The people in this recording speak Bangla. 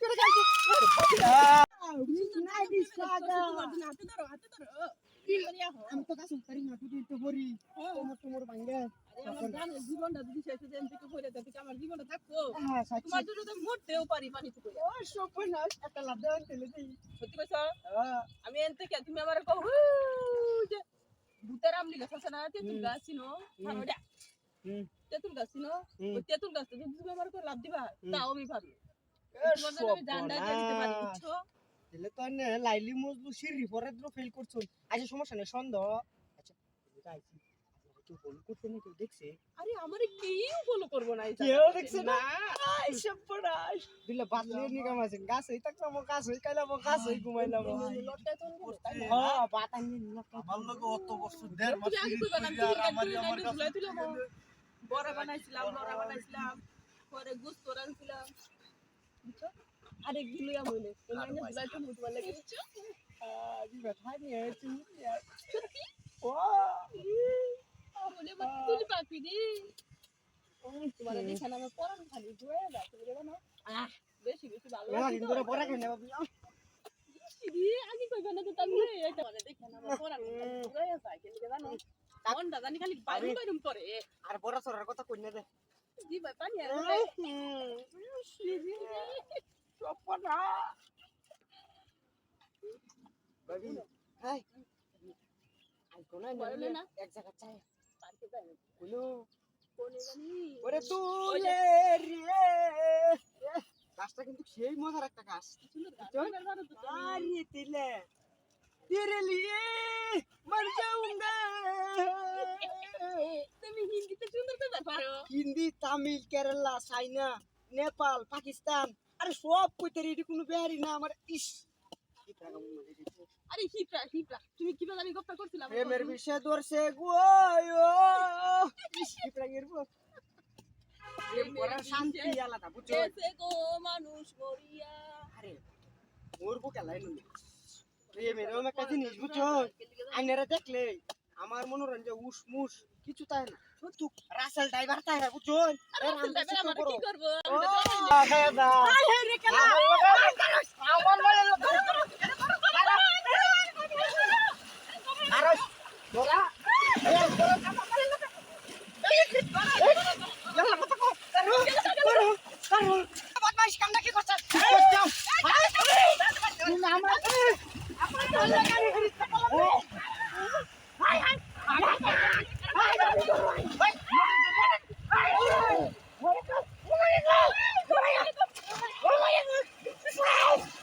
করে আমি তো কাজ করি না তুই তো করি তোমার তোমার ভাঙ্গে হ্যাঁ সাচ্চি ও সর্বনাশ একটা লাভ দেওয়ার দিই হ্যাঁ আমি এনতে কে তুমি আমার কও হু যে ভূতের আমলি গাছ আছে না তেঁতুল গাছ ছিল। তেঁতুল গাছ ছিল তেঁতুল গাছ তুমি আমার করে লাভ দিবা। তাও আমি ভাবি তাহলে তো লাইলি মজলু সিরি পরে তো ফেল করছুন আচ্ছা সমস্যা নেই সন্দেহ আচ্ছা তুমি তো আইছি। আপনারা কেউ ফোন করছে না কেউ দেখছে? আরে আমারে কেউ ফলো করব না কেউ দেখছে না। আই সর্বনাশ। দিলে বাতলে নিকাম আছে গাছ হই থাকলাম গাছ হই কাইলাম গাছ হই ঘুমাইলাম। হ্যাঁ আমার লোক অত বছর দেড় মাস আমার। বড়া বানাইছিলাম লড়া বানাইছিলাম পরে গুস্ত রাঁধছিলাম। বুঝছ আরে গিলো ইয়া মইলে ওই আর লাইনে ভাই। ঝুলাই তো মুতবা লাগে বুঝছ আজ ব্যথা নিয়ে চুরি সত্যি ও বলে মা তুলি পাখি দি তোমার না তুমি না আহ দিন না না তুমি না আর বড় সরার কথা কই না দে রে গাছটা কিন্তু সেই মজার একটা গাছ আরে তিলে তেরে লিয়ে তুমি হিন্দিতে সুন্দর করে পারো হিন্দি তামিল কেরালা চাইনা নেপাল পাকিস্তান আরে সব কইতে রে কোনো বেহারি না আমার। ইস। আরে হিপরা হিপরা তুমি কি জানি গপ্পা করছিলাম প্রেমের বিষয় ধরছে গো ইস কি প্রাঙ্গের গো প্রেম শান্তি আলাদা বুঝছ? গেছে গো মানুষ মরিয়া। আরে জিনিস বুঝছ? আইনারা দেখলে মনোরঞ্জন উস মুস কিছু তাই না। সত্যি রাসেল ড্রাইভার তাই না বুঝছ? রাসেল ড্রাইভার আমার। কি করব? হ্যাঁ আমার বলে লোক। আরে, আমার-